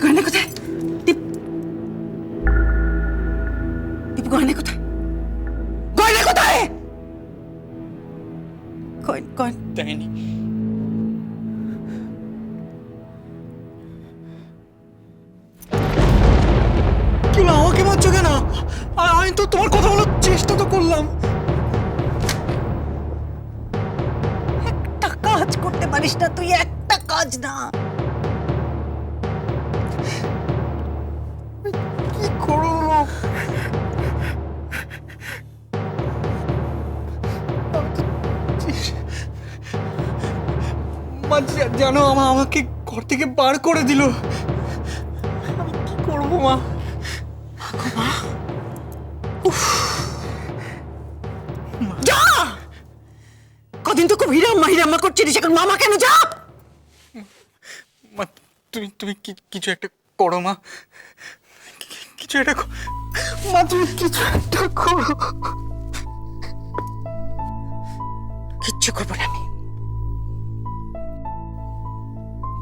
কোথায় গয়না কোথায় দীপ দীপ গয়না কোথায় গয়না কোথায় কয় কয় দেয়নি আমি তো তোমার কথা বলার চেষ্টা তো করলাম। একটা কাজ করতে পারিস না তুই একটা কাজ না। মা জা- আমা আমাকে ঘর থেকে বার করে দিল। আমি কি করব মা? যা! কদিন তো খুব হিরাম্মা হিরাম্মা করছিলিস এখন মামা কেন? যা! মা তুমি তুমি কি- কিছু একটা করো মা। কিছু একটা মা তুমি কিছু একটা করো। কিচ্ছু করব না আমি।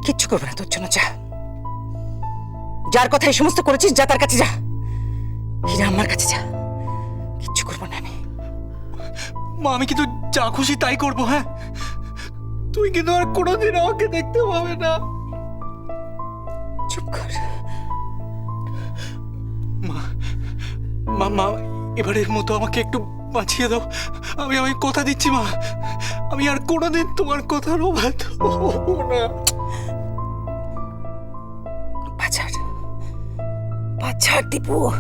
কিচ্ছু করব না তোর জন্য যা। যার কথা এই সমস্ত করেছিস যা তার কাছে যা। হীরা আমার কাছে যা। কিচ্ছু করব না আমি। মা আমি কিন্তু যা খুশি তাই করব হ্যাঁ? তুই কিন্তু আর কোনোদিন আমাকে দেখতে পাবে না। চুপ কর। মা মা মা এবারের মতো আমাকে একটু বাঁচিয়ে দাও। আমি আমি কথা দিচ্ছি মা। আমি আর কোনোদিন তোমার কথার অবাধ হব না। 절대 뭐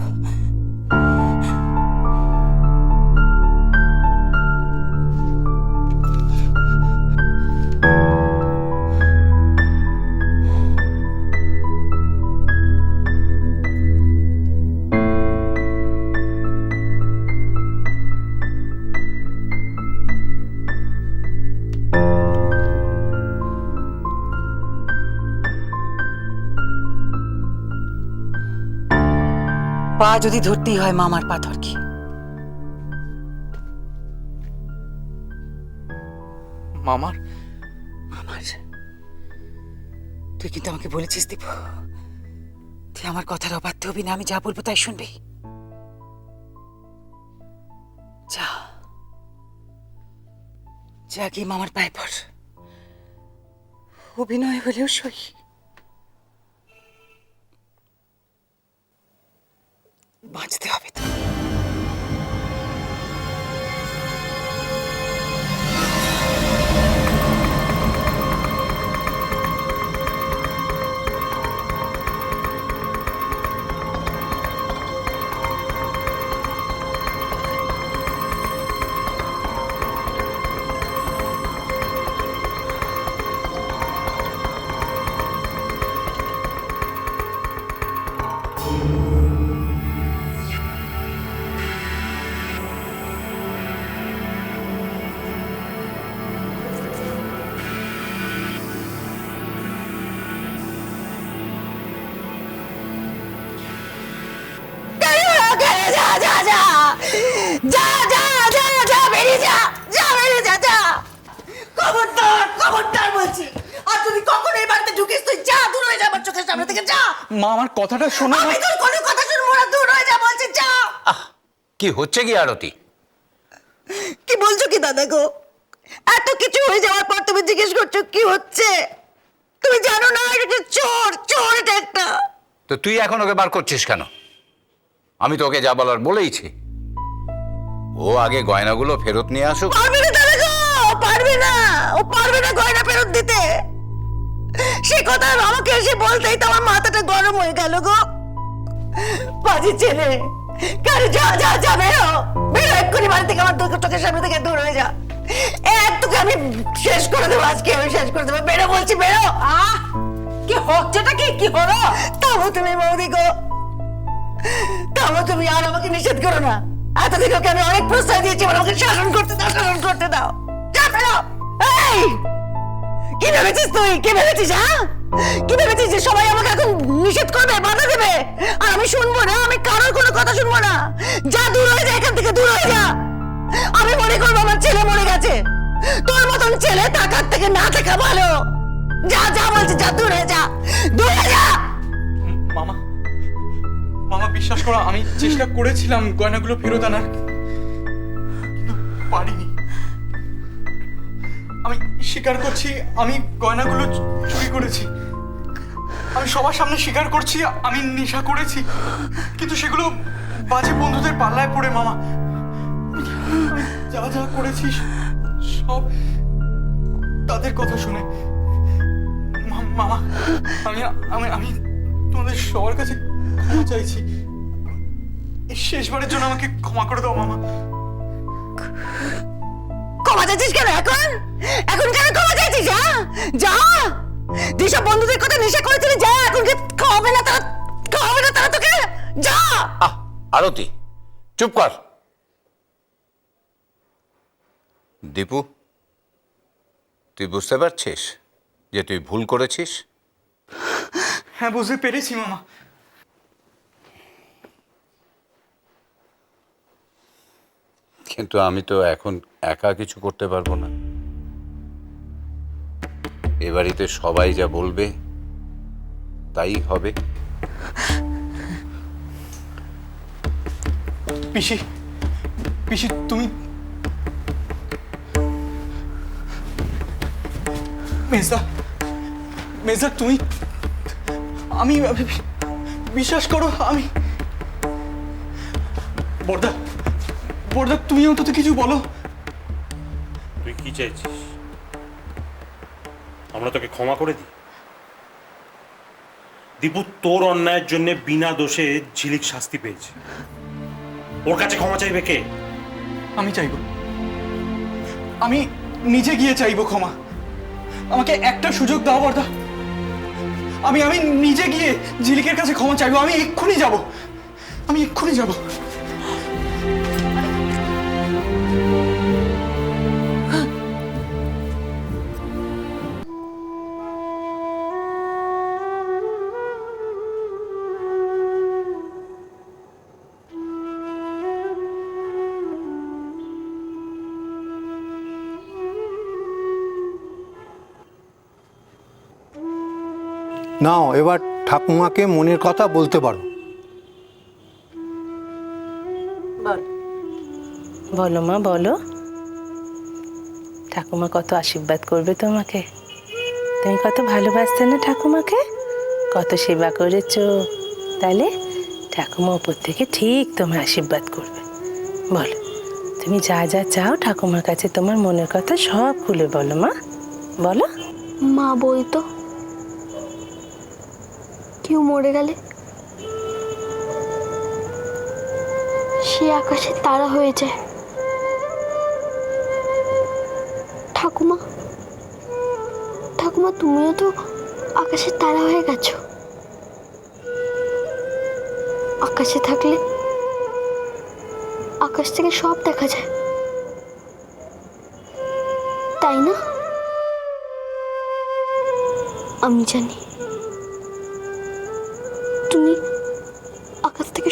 পা যদি ধরতেই হয় মামার পাথর কি মামার? আমার তুই কিন্তু আমাকে বলেছিস দীপ। তুই আমার কথার অবাধ্য হবি না আমি যা বলব তাই শুনবি। যা। যা গিয়ে মামার পায়ে পড়। অভিনয় হলেও সই। Bahçe Kıyafeti. মা আমার কথাটা শোনো আমি তোর কোনো কথা শুনব না দূর হয়ে যা বলছি যা। আহ কি হচ্ছে কি আরতি? কি বলছো কি দাদা গো? এত কিছু হয়ে যাওয়ার পর তুমি জিজ্ঞেস করছ কি হচ্ছে? তুমি জানো না এটা একটা চোর চোর এটা একটা। তো তুই এখন ওকে বার করছিস কেন? আমি তো ওকে যা বলার বলেইছি। ও আগে গয়নাগুলো ফেরত নিয়ে আসুক। পারবে না দাদা গো পারবে না। ও পারবে না গয়না ফেরত দিতে। সে কথা আমাকে এসে বলতেই তো আমার মাথাটা গরম হয়ে গেল গো। বাজি ছেলে কেন যা যা যা বেরো বেরো এক্ষুনি বাড়ি থেকে আমার চোখের সামনে থেকে দূর হয়ে যা। এক তোকে আমি শেষ করে দেবো আজকে আমি শেষ করে দেবো। বেরো বলছি বেরো আহ কি হচ্ছেটা কি? কি হলো? তাও তুমি বৌদি গো। তাও তুমি আর আমাকে নিষেধ করো না। এতদিন ওকে আমি অনেক প্রশ্রয় দিয়েছি আমাকে শাসন করতে দাও শাসন করতে দাও। যা বেরো এই! কি ভেবেছিস তুই? কি ভেবেছিস হ্যাঁ? কি ভেবেছিস যে সবাই আমাকে এখন নিষেধ করবে, বাধা দেবে? আর আমি শুনব না, আমি কারোর কোনো কথা শুনব না। যা দূর হয়ে যা, এখান থেকে দূর হয়ে যা। আমি মনে করব আমার ছেলে মরে গেছে। তোর মতন ছেলে টাকার থেকে না থাকা ভালো। যা যা বলছি, যা, দূর হয়ে যা। দূর হয়ে যা! মামা মামা, বিশ্বাস করো, আমি চেষ্টা করেছিলাম গয়নাগুলো ফেরত আনার পারিনি। স্বীকার করছি, আমি গয়নাগুলো চুরি করেছি। আমি সবার সামনে স্বীকার করছি, আমি নেশা করেছি। কিন্তু সেগুলো বাজে বন্ধুদের পাল্লায় পড়ে, মামা। যা যা করেছি, সব তাদের কথা শুনে। মামা, আমি আমি আমি তোমাদের সবার কাছে ক্ষমা চাইছি। শেষবারের জন্য আমাকে ক্ষমা করে দাও, মামা। ক্ষমা চাইছিস কেন এখন? এখন কেন ক্ষমা চাইছিস যা? যা! যেসব বন্ধুদের কথা নেশা করেছিলি যা! এখন কি খাওয়াবে না তারা খাওয়াবে না তারা তোকে? যা! আহ আরতি চুপ কর। দীপু তুই বুঝতে পারছিস যে তুই ভুল করেছিস? হ্যাঁ বুঝতে পেরেছি মামা। কিন্তু আমি তো এখন একা কিছু করতে পারব না। এ বাড়িতে সবাই যা বলবে তাই হবে। পিসি পিসি তুমি মেজদা মেজদা তুমি আমি বিশ্বাস করো আমি বর্দা বর্দা তুমি অন্তত কিছু বলো। তুই কি চাইছিস? আমরা তোকে ক্ষমা করে দিই। দীপু, তোর অন্যায়ের জন্য বিনা দোষে ঝিলিক শাস্তি পেয়েছে। ওর কাছে ক্ষমা চাইবে কে? আমি চাইব। আমি নিজে গিয়ে চাইব ক্ষমা। আমাকে একটা সুযোগ দাও, বর্দা। আমি আমি নিজে গিয়ে ঝিলিকের কাছে ক্ষমা চাইব। আমি এক্ষুনি যাব। আমি এক্ষুনি যাব। নাও এবার ঠাকুমাকে মনের কথা বলতে পারো। বল। বলো মা বলো। ঠাকুমা কত আশীর্বাদ করবে তোমাকে। তুমি কত ভালোবাসতে না ঠাকুমাকে? কত সেবা করেছ। তাহলে ঠাকুমা উপর থেকে ঠিক তোমার আশীর্বাদ করবে। বলো তুমি যা যা চাও ঠাকুমার কাছে তোমার মনের কথা সব খুলে বলো মা। বলো। মা বলতো কেউ মরে গেলে? সে আকাশে তারা হয়ে যায়। ঠাকুমা ঠাকুমা, তুমিও তো আকাশে তারা হয়ে গেছো। আকাশে থাকলে আকাশ থেকে সব দেখা যায়। তাই না? আমি জানি।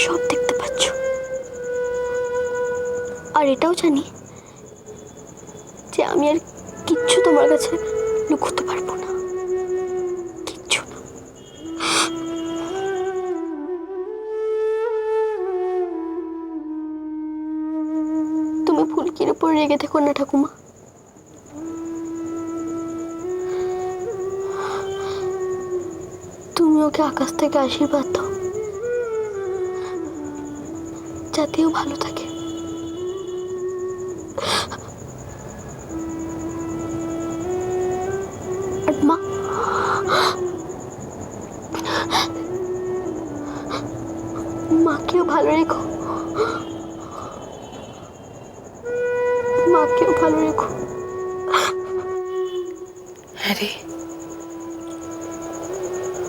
সব দেখতে পাচ্ছ। আর এটাও জানি যে আমি আর কিচ্ছু তোমার কাছে লুকোতে পারব না। কিচ্ছু না। তুমি ফুলকির উপর রেগে থেকো না, ঠাকুমা। তুমি ওকে আকাশ থেকে আশীর্বাদ দাও। যাতে ও ভালো থাকে। মা মাকেও ভালো রেখো। মাকেও ভালো রেখো। আরে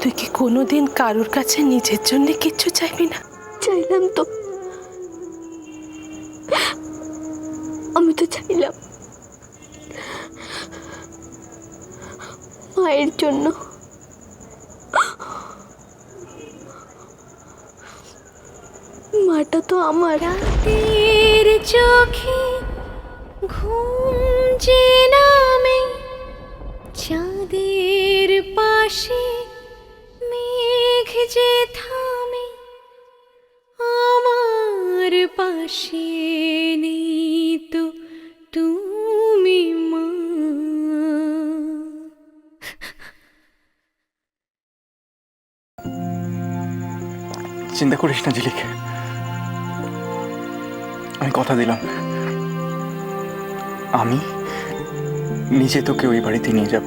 তুই কি কোনোদিন কারোর কাছে নিজের জন্য কিচ্ছু চাইবি না? চাইলাম তো। চাইলাম মায়ের জন্য। মাটা তো আমার। চোখে ঘুম যে নামে চিন্তা করিস না ঝিলিক আমি কথা দিলাম। আমি নিজে তোকে ওই বাড়িতে নিয়ে যাব।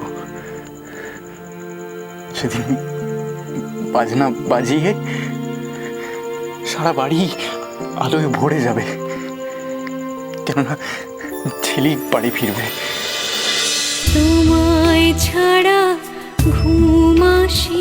সেদিন বাজনা বাজিয়ে সারা বাড়ি আলোয় ভরে যাবে। কেননা ছেলে বাড়ি ফিরবে। তোমায় ছাড়া ঘুম আসি।